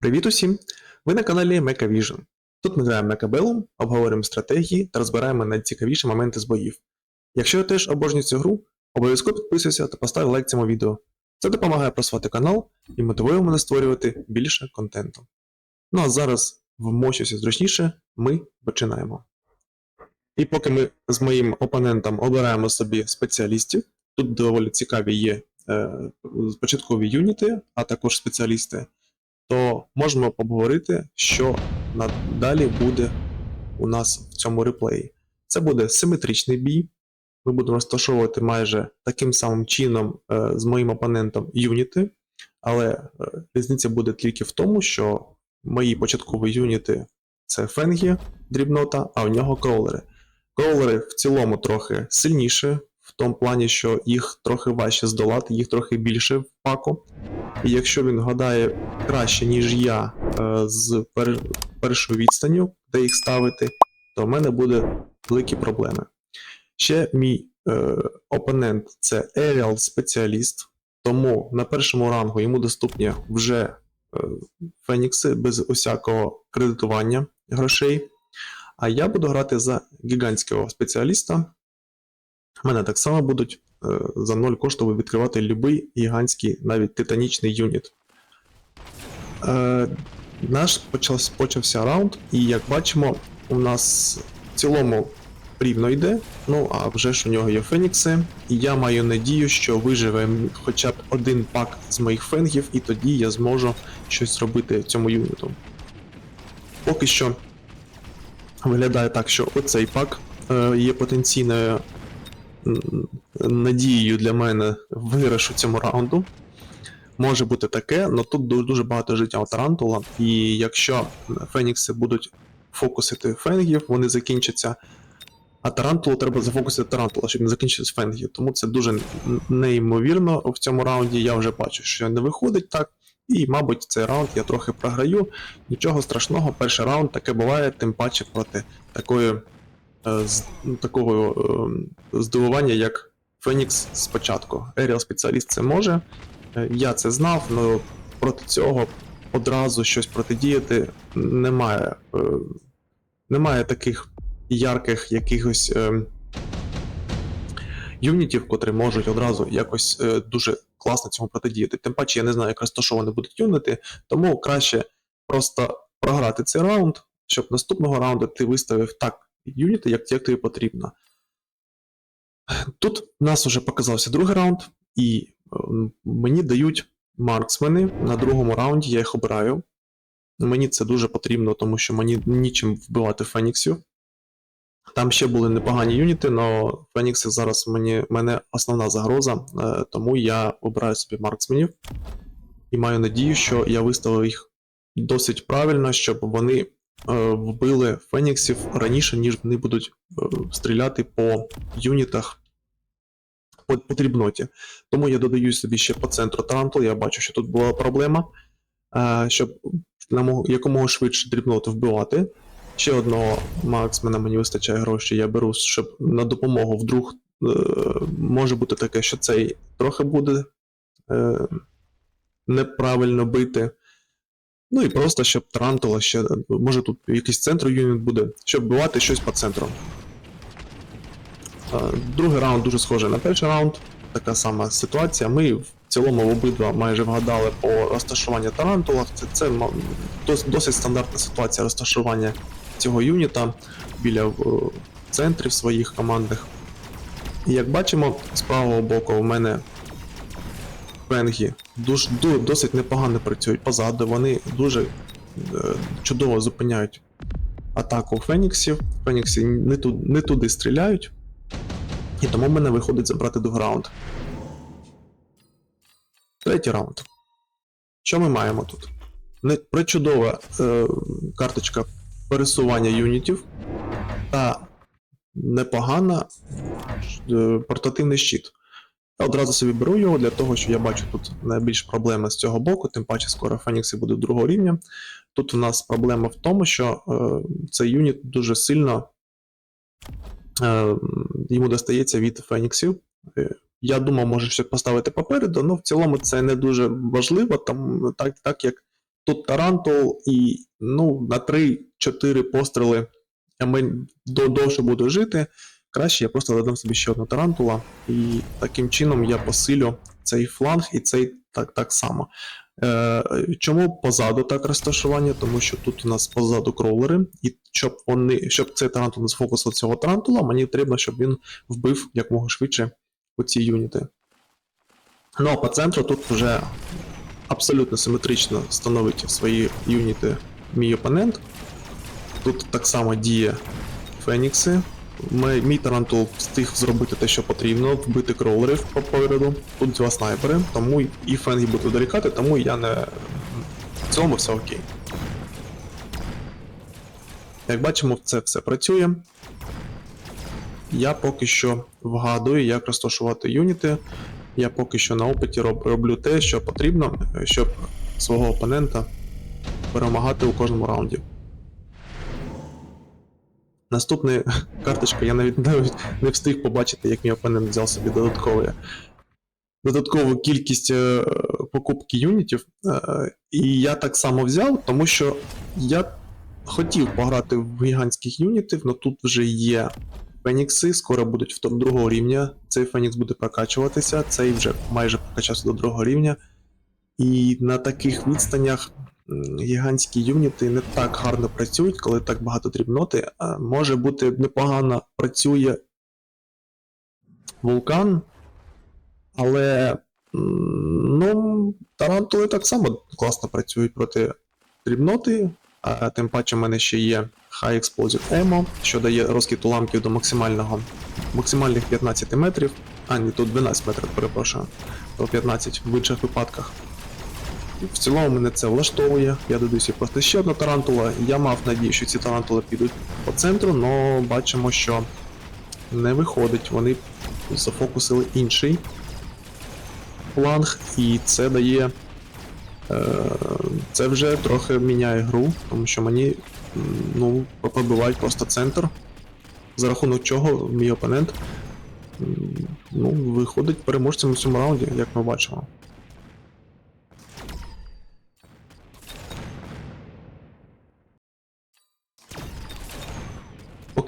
Привіт усім! Ви на каналі MechaVision. Тут ми граємо Mechabellum, обговорюємо стратегії та розбираємо найцікавіші моменти з боїв. Якщо ви теж обожнюєте цю гру, обов'язково підписуйся та постав лайк цьому відео. Це допомагає просувати канал і мотивує мене створювати більше контенту. Ну а зараз, вмощуся зручніше, ми починаємо. І поки ми з моїм опонентом обираємо собі спеціалістів, тут доволі цікаві є початкові юніти, а також спеціалісти то можемо обговорити, що надалі буде у нас в цьому реплеї. Це буде симетричний бій. Ми будемо розташовувати майже таким самим чином е, з моїм опонентом юніти, але е, різниця буде тільки в тому, що мої початкові юніти це фенгі дрібнота, а в нього кроулери. Кроулери в цілому трохи сильніші, в тому плані, що їх трохи важче здолати, їх трохи більше в паку. І якщо він гадає краще, ніж я е, з пер... першою відстанню, де їх ставити, то в мене буде великі проблеми. Ще мій е, опонент це Aerial спеціаліст, тому на першому рангу йому доступні вже е, фенікси без усякого кредитування грошей. А я буду грати за гігантського спеціаліста. У мене так само будуть е, за 0 коштів відкривати будь-який гігантський, навіть титанічний юніт. Е, наш почався, раунд, і як бачимо, у нас в цілому рівно йде. Ну, а вже ж у нього є фенікси, і я маю надію, що виживе хоча б один пак з моїх фенгів, і тоді я зможу щось зробити цьому юніту. Поки що виглядає так, що оцей пак е, є потенційною надією для мене виграшу цьому раунду. Може бути таке, але тут дуже багато життя у Тарантула, і якщо Фенікси будуть фокусити фенгів, вони закінчаться. А Тарантулу треба зафокусити Тарантула, щоб не закінчитися фенгів. Тому це дуже неймовірно в цьому раунді. Я вже бачу, що не виходить так. І, мабуть, цей раунд я трохи програю. Нічого страшного, перший раунд таке буває, тим паче проти такої, з, ну, такого е, здивування, як Фенікс спочатку. Aerial спеціаліст це може. Е, Я це знав, але проти цього одразу щось протидіяти немає. е, Немає таких ярких якихось е, юнітів, котрі можуть одразу якось е, дуже класно цьому протидіяти. Тим паче я не знаю, як розташовані будуть юніти, тому краще просто програти цей раунд, щоб наступного раунду ти виставив так юніти, як, як тобі потрібно. Тут в нас вже показався другий раунд, і ем, мені дають марксмени на другому раунді, я їх обираю. Мені це дуже потрібно, тому що мені нічим вбивати феніксів. Там ще були непогані юніти, але фенікси зараз мені, мене основна загроза, е, тому я обираю собі марксменів і маю надію, що я виставив їх досить правильно, щоб вони вбили феніксів раніше, ніж вони будуть е, стріляти по юнітах по, по дрібноті. Тому я додаю собі ще по центру Тарантул. Я бачу, що тут була проблема, е, щоб якомога швидше дрібноту вбивати. Ще одного марксмена мені вистачає грошей, я беру, щоб на допомогу вдруг е, може бути таке, що цей трохи буде е, неправильно бити. Ну і просто, щоб Тарантула ще, може тут якийсь центр юніт буде, щоб вбивати щось по центру. Е, Другий раунд дуже схожий на перший раунд. Така сама ситуація. Ми в цілому обидва майже вгадали по розташуванню Тарантула. Це, це дос- досить стандартна ситуація розташування цього юніта біля е, центрів своїх командних. І як бачимо, з правого боку у мене фенгі дуже, досить непогано працюють позаду. Вони дуже е, чудово зупиняють атаку феніксів. Фенікси не, ту, не туди стріляють. І тому в мене виходить забрати другий раунд. Третій раунд. Що ми маємо тут? Причудова е, карточка пересування юнітів та непогана е, портативний щит. Я одразу собі беру його для того, що я бачу тут найбільш проблеми з цього боку, тим паче скоро Фенікси буде другого рівня. Тут у нас проблема в тому, що е, цей юніт дуже сильно е, йому достається від Феніксів. Е, я думав, може щось поставити попереду, але в цілому це не дуже важливо, там, так, так як тут тарантул і ну, на 3-4 постріли я довше буду жити. Краще я просто додам собі ще одну тарантула, і таким чином я посилю цей фланг і цей так, так само. Е, чому позаду так розташування? Тому що тут у нас позаду кроулери, і щоб вони, щоб цей тарантул не сфокусував цього тарантула, мені треба, щоб він вбив якомога швидше оці юніти. Ну а по центру тут вже абсолютно симетрично становить свої юніти мій опонент. Тут так само діє Фенікси. Мій, мій тарантул встиг зробити те, що потрібно, вбити кроулерів попереду. Тут два снайпери, тому і фенги будуть дорікати, тому я не. В цілому все окей. Як бачимо, це все працює. Я поки що вгадую, як розташувати юніти. Я поки що на опиті роб- роблю те, що потрібно, щоб свого опонента перемагати у кожному раунді. Наступна карточка, я навіть, навіть не встиг побачити, як мій опонент взяв собі додаткові, додаткову кількість е, покупки юнітів. Е, і я так само взяв, тому що я хотів пограти в гігантських юнітів, але тут вже є Фенікси, скоро будуть втор- другого рівня. Цей Фенікс буде прокачуватися, цей вже майже прокачався до другого рівня. І на таких відстанях гігантські юніти не так гарно працюють, коли так багато дрібноти. Може бути непогано працює вулкан, але ну, тарантули так само класно працюють проти дрібноти. А тим паче в мене ще є High Explosive Ammo, що дає розкид уламків до максимального максимальних 15 метрів. А, ні, тут 12 метрів, перепрошую. То 15 в інших випадках. В цілому мене це влаштовує. Я додаюся просто ще одна тарантула. Я мав надію, що ці тарантули підуть по центру, але бачимо, що не виходить. Вони зафокусили інший фланг, і це дає. Е, це вже трохи міняє гру, тому що мені ну, пробивають просто центр, за рахунок чого мій опонент ну, виходить переможцем у цьому раунді, як ми бачимо.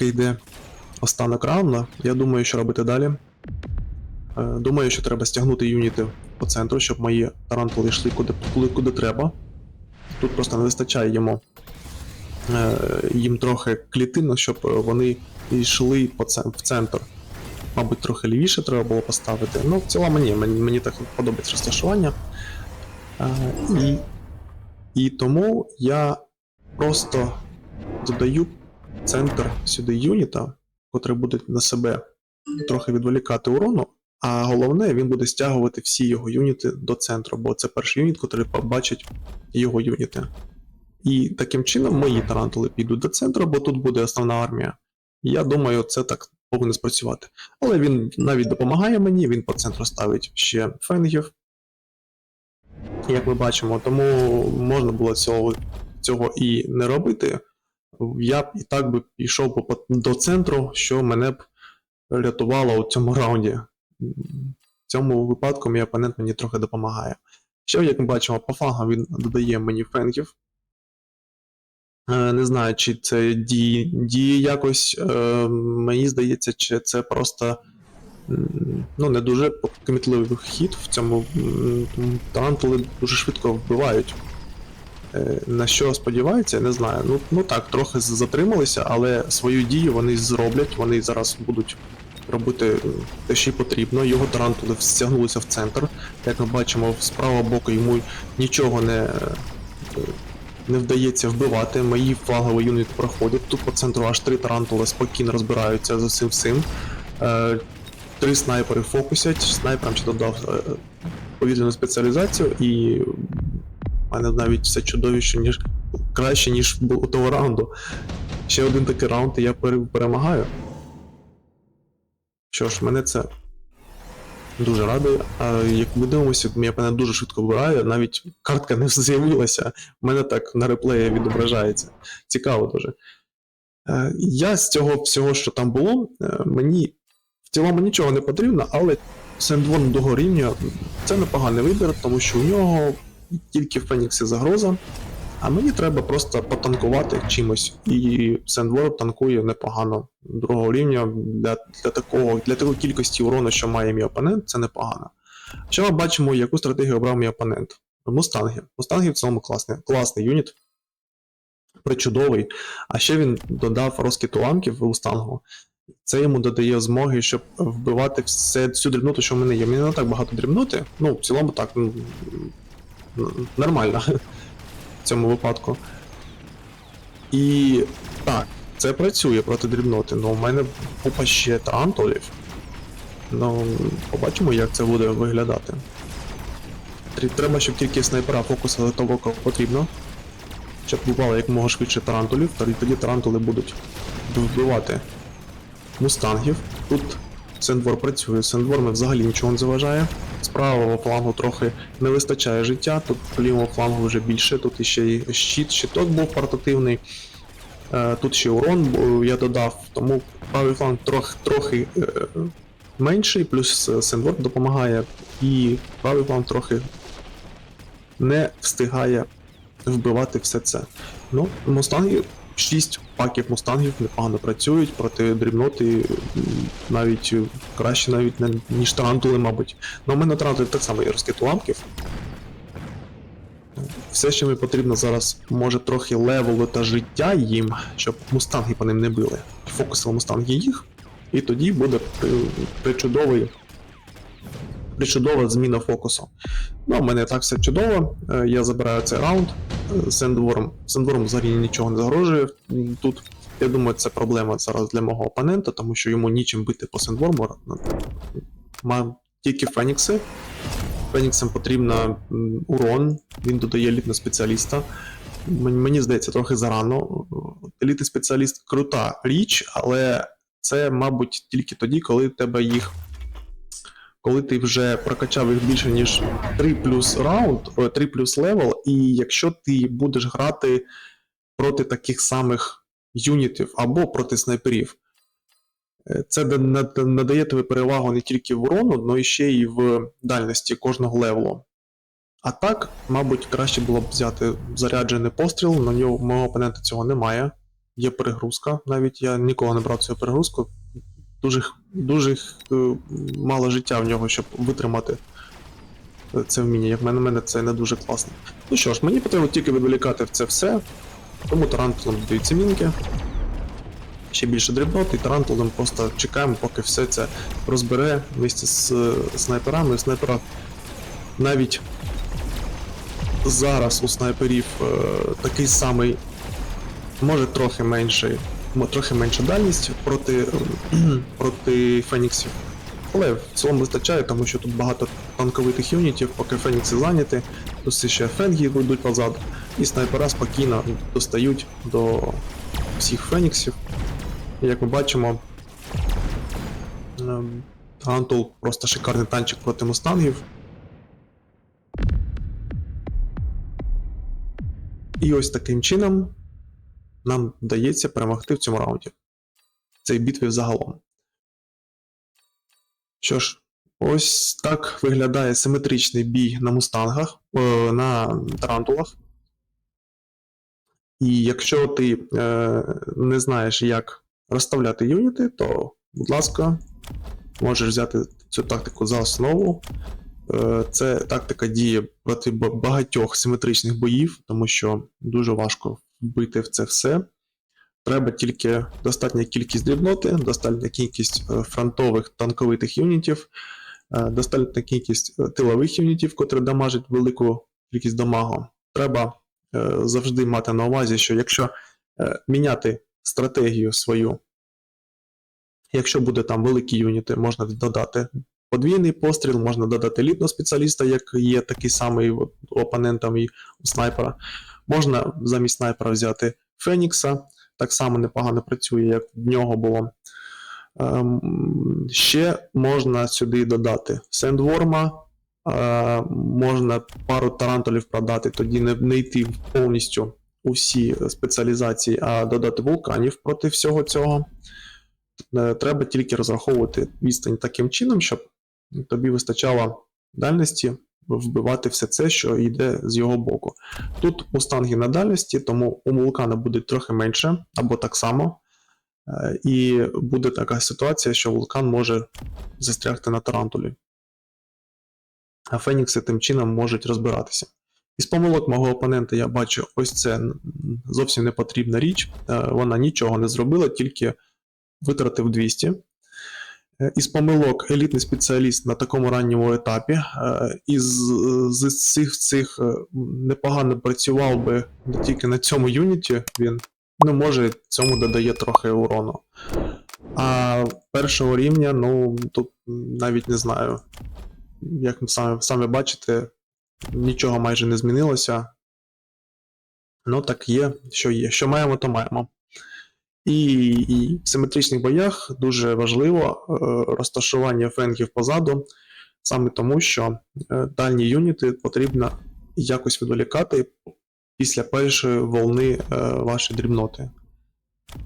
Поки йде останок раунда, я думаю, що робити далі. Е, Думаю, що треба стягнути юніти по центру, щоб мої тарантули йшли куди, куди, треба. Тут просто не вистачає йому е, їм трохи клітинок, щоб вони йшли в центр. Мабуть, трохи лівіше треба було поставити. Ну, в цілому ні, мені, мені так подобається розташування. Е, і, і тому я просто додаю центр сюди юніта, котрий буде на себе трохи відволікати урону, а головне, він буде стягувати всі його юніти до центру, бо це перший юніт, який побачить його юніти. І таким чином мої тарантули підуть до центру, бо тут буде основна армія. Я думаю, це так повинно спрацювати. Але він навіть допомагає мені, він по центру ставить ще фенгів. Як ми бачимо, тому можна було цього, цього і не робити. Я б і так би пішов до центру, що мене б рятувало у цьому раунді. В цьому випадку мій опонент мені трохи допомагає. Ще, як ми бачимо, по флангам він додає мені фенгів. Е, Не знаю, чи це діє, діє якось. Е, Мені здається, чи це просто ну, не дуже кмітливий хід в цьому. Тарантули дуже швидко вбивають. Е, На що сподіваються, я не знаю. Ну, ну так, трохи затрималися, але свою дію вони зроблять, вони зараз будуть робити е, те, що й потрібно. Його тарантули стягнулися в центр. Як ми бачимо, з правого боку йому нічого не, е, не вдається вбивати. Мої флагові юніти проходять. Тут по центру аж три тарантули спокійно розбираються з усім всім. Три снайпери фокусять, снайперам ще додав повітряну спеціалізацію, і мене навіть все чудовіше, ніж краще, ніж було того раунду. Ще один такий раунд, і я перемагаю. Що ж, мене це дуже радує. А як ми дивимося, мій опонент дуже швидко вбирає, навіть картка не з'явилася. У мене так на реплеї відображається. Цікаво дуже. Е, Я з цього всього, що там було, е, мені в цілому нічого не потрібно, але Сендворм другого це непоганий вибір, тому що у нього тільки в Феніксі загроза, а мені треба просто потанкувати чимось. І Сендворм танкує непогано другого рівня для, для, такого, для такої кількості урону, що має мій опонент, це непогано. Що ми бачимо, яку стратегію обрав мій опонент? Мустанги. Мустанги в цілому класний, класний юніт, причудовий. А ще він додав розкид уламків в Мустангу. Це йому додає змоги, щоб вбивати все, всю дрібноту, що в мене є. Мені не так багато дрібноти. Ну, в цілому так. Ну, н- Нормально в цьому випадку. І так, це працює проти дрібноти, але у мене купа ще тарантулів. Ну, побачимо, як це буде виглядати. Треба, щоб тільки снайпера фокусили того, кого потрібно. Щоб бувало як мого швидше тарантулів, тоді тарантули будуть вбивати мустангів. Тут Сендвор працює, Сендвор взагалі нічого не заважає. З правого флангу трохи не вистачає життя, тут по лівому флангу вже більше, тут іще й щит, щиток був портативний. Е, Тут ще урон я додав, тому правий фланг трохи, трохи е, менший, плюс Сендвор допомагає, і правий фланг трохи не встигає вбивати все це. Ну, мустанги, 6 паків мустангів непогано працюють проти дрібноти, навіть е, краще навіть ніж тарантули, мабуть. Ну, у мене тарантули так само є розкид уламків. Все, що мені потрібно зараз, може трохи левелу та життя їм, щоб мустанги по ним не били. Фокусили мустанги їх, і тоді буде при- причудовий. Причудова зміна фокусу. Ну, у мене так все чудово. Е, Я забираю цей раунд. Сендворм. Сендворм взагалі нічого не загрожує. Тут, я думаю, це проблема зараз для мого опонента, тому що йому нічим бити по Сендворму. Має тільки Фенікси. Феніксам потрібно м, урон, він додає елітного спеціаліста. Мені, мені здається, трохи зарано. Елітний спеціаліст крута річ, але це, мабуть, тільки тоді, коли в тебе їх коли ти вже прокачав їх більше, ніж 3 плюс раунд, 3 плюс левел, і якщо ти будеш грати проти таких самих юнітів або проти снайперів, е, це надає тобі перевагу не тільки в урону, але ще й в дальності кожного левелу. А так, мабуть, краще було б взяти заряджений постріл, на нього мого опонента цього немає. Є перегрузка, навіть я ніколи не брав цю перегрузку дуже, дуже е, мало життя в нього, щоб витримати е, це вміння. Як на мене, це не дуже класно. Ну що ж, мені потрібно тільки відволікати це все, тому тарантулом даються мінки. Ще більше дрібнот, і тарантулом просто чекаємо, поки все це розбере вместе з е, снайперами. Снайпера навіть зараз у снайперів такий самий, може трохи менший трохи менша дальність проти, проти Феніксів. Але в цілому вистачає, тому що тут багато танковитих юнітів, поки Фенікси зайняті, тут ще Фенгі йдуть позаду, і снайпера спокійно достають до всіх Феніксів. І як ми бачимо, ем, Антул просто шикарний танчик проти мустангів. І ось таким чином нам вдається перемогти в цьому раунді. Цій битві взагалом. Що ж, ось так виглядає симетричний бій на мустангах, е, на тарантулах. І якщо ти е, не знаєш, як розставляти юніти, то, будь ласка, можеш взяти цю тактику за основу. Е, Це тактика діє проти багатьох симетричних боїв, тому що дуже важко вбити в це все. Треба тільки достатня кількість дрібноти, достатня кількість е, фронтових танковитих юнітів, е, достатня кількість е, тилових юнітів, котрі дамажать велику кількість дамагу. Треба завжди мати на увазі, що якщо міняти стратегію свою, якщо буде там великі юніти, можна додати подвійний постріл, можна додати елітного спеціаліста, як є такий самий опонента і у снайпера. Можна замість снайпера взяти Фенікса, так само непогано працює, як в нього було. Ем, ще можна сюди додати Сендворма, е, можна пару тарантулів продати, тоді не, не йти повністю усі спеціалізації, а додати вулканів проти всього цього. Е, Треба тільки розраховувати відстань таким чином, щоб тобі вистачало дальності вбивати все це, що йде з його боку. Тут мустанги на дальності, тому у вулкана буде трохи менше або так само. Е, І буде така ситуація, що вулкан може застрягти на тарантулі. А фенікси тим чином можуть розбиратися. Із помилок мого опонента я бачу ось це зовсім не потрібна річ. Е, Вона нічого не зробила, тільки витратив 200. Е, Із помилок елітний спеціаліст на такому ранньому етапі. е, Із з цих цих е, непогано працював би не тільки на цьому юніті. Він ну, може цьому додає трохи урону. А першого рівня, ну тут навіть не знаю. Як ви самі, самі бачите, нічого майже не змінилося. Ну, так є, що є. Що маємо, то маємо. І, і в симетричних боях дуже важливо е, розташування флангів позаду, саме тому, що е, дальні юніти потрібно якось відволікати після першої волни е, вашої дрібноти.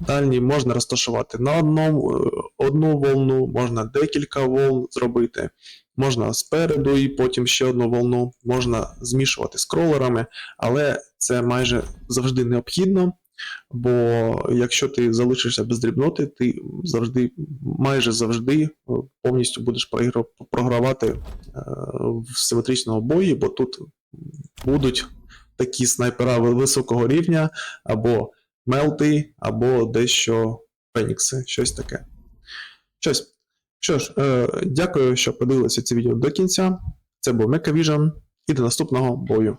Дальні можна розташувати на одному, одну волну, можна декілька волн зробити, можна спереду і потім ще одну волну, можна змішувати з кролерами, але це майже завжди необхідно. Бо якщо ти залишишся без дрібноти, ти завжди, майже завжди е, повністю будеш програвати е, в симетричному бої, бо тут будуть такі снайпера високого рівня, або мелти, або дещо фенікси, щось таке. Щось. Що ж, е, дякую, що подивилися це відео до кінця. Це був Мекавіжн, і до наступного бою.